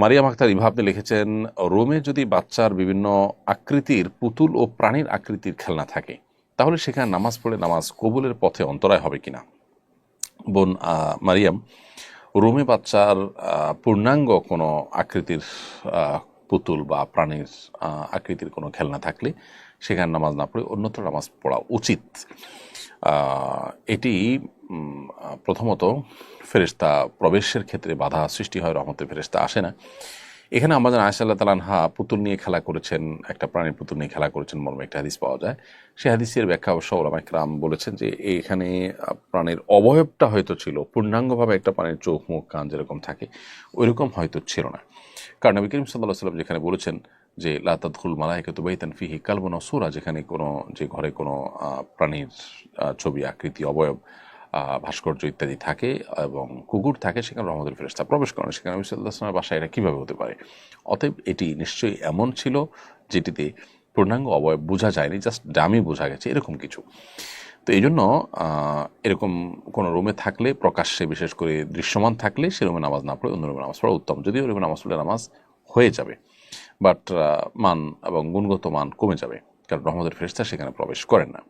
মারিয়াম আখতার ইভা লিখেছেন, রোমে যদি বাচ্চার বিভিন্ন আকৃতির পুতুল ও প্রাণীর আকৃতির খেলনা থাকে, তাহলে সেখানে নামাজ পড়ে নামাজ কবুলের পথে অন্তরায় হবে কিনা? বোন মারিয়াম, রোমে বাচ্চার পূর্ণাঙ্গ কোনো আকৃতির পুতুল বা প্রাণীর আকৃতির কোনো খেলনা থাকলে সেখানে নামাজ না পড়ে অন্যত্র নামাজ পড়া উচিত। এটি প্রথমত ফেরেশতা প্রবেশের ক্ষেত্রে বাধা সৃষ্টি হয়, রহমতের ফেরেশতা আসে না। এখানে আমাদের আয়সাল্লাহ তালানহা পুতুল নিয়ে খেলা করেছেন, একটা প্রাণীর পুতুল নিয়ে খেলা করেছেন মর্মে একটা হাদিস পাওয়া যায়। সেই হাদিসের ব্যাখ্যা অবশ্য ওলামা ইকরাম বলেছেন যে এখানে প্রাণীর অবয়বটা হয়তো ছিল, পূর্ণাঙ্গভাবে একটা প্রাণীর চোখ, মুখ, কান যেরকম থাকে, ওইরকম হয়তো ছিল না। কারণ নবী করিম সাল্লাহ সাল্লাম যেখানে বলেছেন যে লাতাদুল মালাইকা তুবাইতান ফিহি কালবন সুরা যেখানে কোনো, যে ঘরে কোনো প্রাণীর ছবি, আকৃতি, অবয়ব ভাস্কর্য ইত্যাদি থাকে এবং কুকুর থাকে, সেখানে রহমতুল ফেরেস্তা প্রবেশ করেন। সেখানে নবী সাল্লাহ আসলামের বাসায় এটা কীভাবে হতে পারে? অতএব এটি নিশ্চয়ই এমন ছিল যেটিতে পূর্ণাঙ্গ অবয়ব বোঝা যায়নি, জাস্ট ডামি বোঝা গেছে, এরকম কিছু। তো এই জন্য এরকম কোনো রুমে থাকলে, প্রকাশ্যে বিশেষ করে দৃশ্যমান থাকলে, সে রুমে নামাজ না পড়ে অন্য রুমে নামাজ পড়া উত্তম। যদিও রুমে নামাজ পড়লে নামাজ হয়ে যাবে, বাট মান এবং গুণগত মান কমে যাবে, কারণ রহমতের ফেরেস্তা সেখানে প্রবেশ করেন না।